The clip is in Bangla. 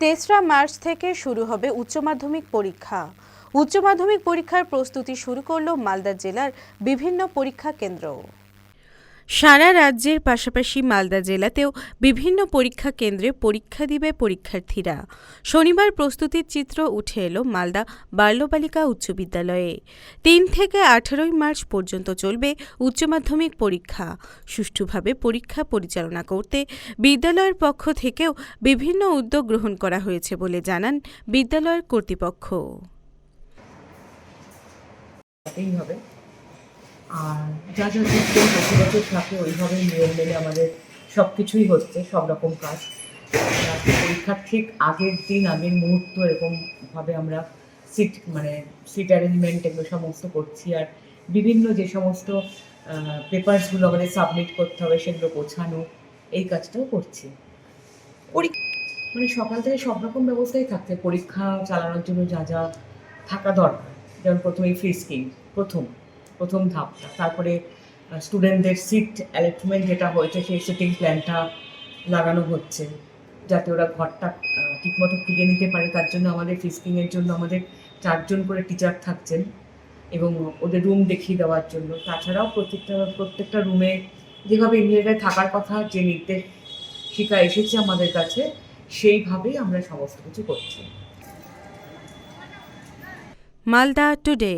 তেসরা মার্চ থেকে শুরু হবে উচ্চ মাধ্যমিক পরীক্ষা। উচ্চ মাধ্যমিক পরীক্ষার প্রস্তুতি শুরু করল মালদা জেলার বিভিন্ন পরীক্ষা কেন্দ্র সারা রাজ্যের পাশাপাশি মালদা জেলাতেও বিভিন্ন পরীক্ষা কেন্দ্রে পরীক্ষা দিবে পরীক্ষার্থীরা। শনিবার প্রস্তুতির চিত্র উঠে এলো মালদা বাল্যবালিকা উচ্চ বিদ্যালয়ে। তিন থেকে আঠারোই মার্চ পর্যন্ত চলবে উচ্চ মাধ্যমিক পরীক্ষা। সুষ্ঠুভাবে পরীক্ষা পরিচালনা করতে বিদ্যালয়ের পক্ষ থেকেও বিভিন্ন উদ্যোগ গ্রহণ করা হয়েছে বলে জানান বিদ্যালয়ের কর্তৃপক্ষ। আর যা যা সিস্টেম প্রতি বছর থাকে, ওইভাবে নিয়ম মেনে আমাদের সব কিছুই হচ্ছে, সব রকম কাজ। পরীক্ষার ঠিক আগের দিন, আগের মুহূর্ত এরকমভাবে আমরা সিট মানে সিট অ্যারেঞ্জমেন্ট এগুলো সমস্ত করছি। আর বিভিন্ন যে সমস্ত পেপারসগুলো আমাদের সাবমিট করতে হবে, সেগুলো গোছানো, এই কাজটাও করছি। পরীক্ষা মানে সকাল থেকে সব রকম ব্যবস্থাই থাকছে। পরীক্ষা চালানোর জন্য যা যা থাকা দরকার। যেমন প্রথমেই ফ্রি প্রথম। প্রথম ধাপটা। তারপরে স্টুডেন্টদের সিট অ্যালেটমেন্ট যেটা হয়েছে, সেই সিটিং প্ল্যানটা লাগানো হচ্ছে, যাতে ওরা ঘরটা ঠিকমতো খুঁজে নিতে পারে। তার জন্য আমাদের ফিস্কিংয়ের জন্য আমাদের চারজন করে টিচার থাকছেন এবং ওদের রুম দেখিয়ে দেওয়ার জন্য। তাছাড়াও প্রত্যেকটা প্রত্যেকটা রুমে যেভাবে ইংরেজিতে থাকার কথা, যে নির্দেশ শিক্ষা এসেছে আমাদের কাছে, সেইভাবেই আমরা সমস্ত কিছু করছি। মালদা টুডে